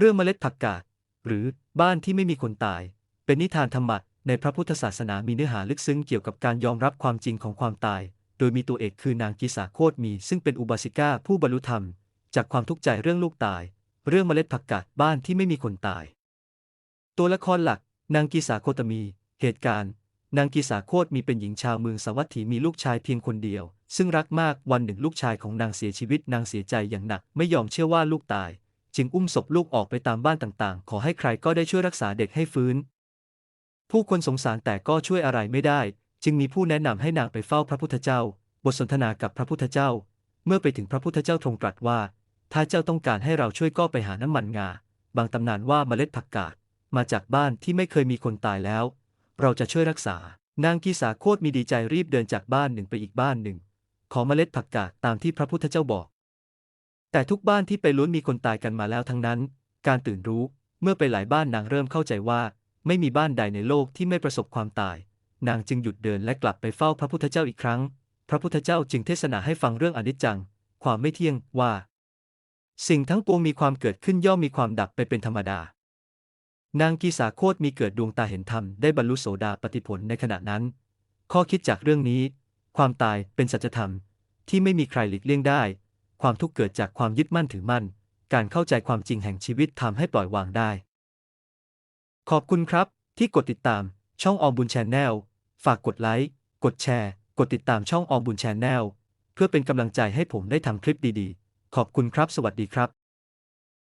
เรื่องเมล็ดผักกาดหรือบ้านที่ไม่มีคนตาย เป็นนิทานธรรมะในพระพุทธศาสนามีเนื้อหาลึกซึ้งเกี่ยวกับการยอมรับความจริงของความตาย โดยมีตัวเอกคือนางกิสาโคตมี ซึ่งเป็นอุบาสิกาผู้บรรลุธรรม จากความทุกข์ใจเรื่องลูกตาย เรื่องเมล็ดผักกาดบ้านที่ไม่มีคนตาย ตัวละครหลัก นางกีสาโคตมี เหตุการณ์ นางกีสาโคตมีเป็นหญิงชาวเมืองสวัสถีมีลูกชายเพียงคนเดียว ซึ่งรักมากวันหนึ่งลูกชายของนางเสียชีวิตนางเสียใจอย่างหนักไม่ยอมเชื่อว่าลูกตาย จึงอุ้มศพลูกออกไปตามบ้านต่างๆ ขอให้ใครก็ได้ช่วยรักษาเด็กให้ฟื้น ผู้คนสงสารแต่ก็ช่วยอะไรไม่ได้ จึงมีผู้แนะนำให้นางไปเฝ้าพระพุทธเจ้า บทสนทนากับพระพุทธเจ้า เมื่อไปถึงพระพุทธเจ้าทรงตรัสว่า ถ้าเจ้าต้องการให้เราช่วยก็ไปหาน้ำมันงา บางตำนานว่าเมล็ดผักกาดมาจากบ้านที่ไม่เคยมีคนตายแล้ว เราจะช่วยรักษา นางกีสาโคตรมีดีใจรีบเดินจากบ้านหนึ่งไปอีกบ้านหนึ่ง ขอเมล็ดผักกาดตามที่พระพุทธเจ้าบอก แต่ทุกบ้านที่ไปล้วนมีคนตายกันมาแล้วทั้งนั้น การตื่นรู้ เมื่อไปหลายบ้านนางเริ่มเข้าใจว่า ไม่มีบ้านใดในโลกที่ไม่ประสบความตาย นางจึงหยุดเดินและกลับไปเฝ้าพระพุทธเจ้าอีกครั้ง พระพุทธเจ้าจึงเทศนาให้ฟังเรื่องอนิจจัง ความไม่เที่ยงว่า สิ่งทั้งปวงมีความเกิดขึ้นย่อมมีความดับไปเป็นธรรมดา นางกีสาโคตมีเกิดดวงตาเห็นธรรมได้บรรลุโสดาปติผลในขณะนั้น ข้อคิดจากเรื่องนี้ ความตายเป็นสัจธรรมที่ไม่มีใครหลีกเลี่ยงได้ ความทุกข์เกิดจากความยึดมั่นถือมั่น การเข้าใจความจริงแห่งชีวิตทำให้ปล่อยวางได้ ขอบคุณครับ ที่กดติดตามช่องออมบุญแชนแนลฝากกดไลค์กดแชร์ กดติดตามช่องออมบุญแชนแนลเพื่อเป็นกำลังใจให้ผมได้ทำคลิปดีๆ ขอบคุณครับ สวัสดีครับ